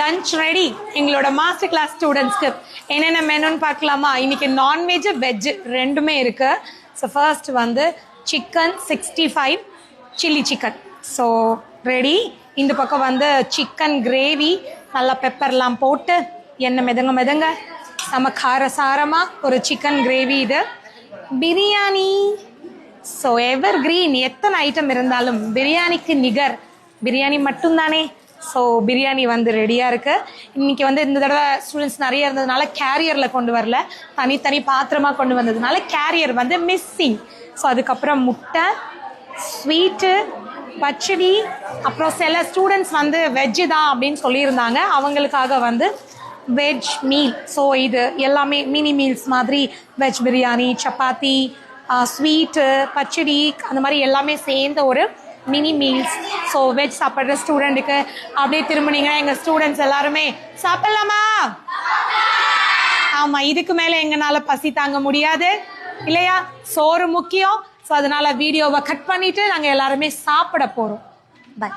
Lunch ready எங்களோட master class ஸ்டூடெண்ட்ஸ்க்கு என்னென்ன மெனுன்னு பார்க்கலாமா? இன்னைக்கு நான்வெஜ் வெஜ் ரெண்டுமே இருக்கு. ஸோ ஃபர்ஸ்ட் வந்து chicken sixty five chilli chicken so ready இந்த பக்கம் வந்து சிக்கன் கிரேவி நல்லா பெப்பர்லாம் போட்டு எண்ணெய் மிதங்க மிதங்க நம்ம காரசாரமாக ஒரு சிக்கன் கிரேவி இது. பிரியாணி ஸோ எவர் கிரீன் எத்தனை ஐட்டம் இருந்தாலும் பிரியாணிக்கு நிகர். பிரியாணி மட்டும்தானே. ஸோ பிரியாணி வந்து ரெடியாக இருக்குது இன்றைக்கி வந்து இந்த தடவை ஸ்டூடெண்ட்ஸ் நிறைய இருந்ததுனால கேரியரில் கொண்டு வரல. தனித்தனி பாத்திரமாக கொண்டு வந்ததுனால கேரியர் வந்து மிஸ்ஸிங் ஸோ அதுக்கப்புறம் முட்டை ஸ்வீட்டு பச்சடி அப்புறம் சில ஸ்டூடெண்ட்ஸ் வந்து வெஜ்ஜு தான் அப்படின்னு சொல்லியிருந்தாங்க. அவங்களுக்காக வந்து வெஜ் மீல் ஸோ இது எல்லாமே மினி மீல்ஸ் மாதிரி வெஜ் பிரியாணி சப்பாத்தி ஸ்வீட்டு பச்சடி அந்த மாதிரி எல்லாமே சேர்ந்த ஒரு மினி மீல்ஸ் ஸோ வெஜ் சாப்பிட்ற ஸ்டூடெண்ட்டுக்கு அப்படியே திரும்பினீங்கன்னா எங்கள் ஸ்டூடெண்ட்ஸ் எல்லாருமே சாப்பிடலாமா? ஆமாம் இதுக்கு மேலே எங்களால் பசி தாங்க முடியாது இல்லையா? சோறு முக்கியம். ஸோ அதனால வீடியோவை கட் பண்ணிட்டு நாங்கள் எல்லாருமே சாப்பிட போகிறோம் பை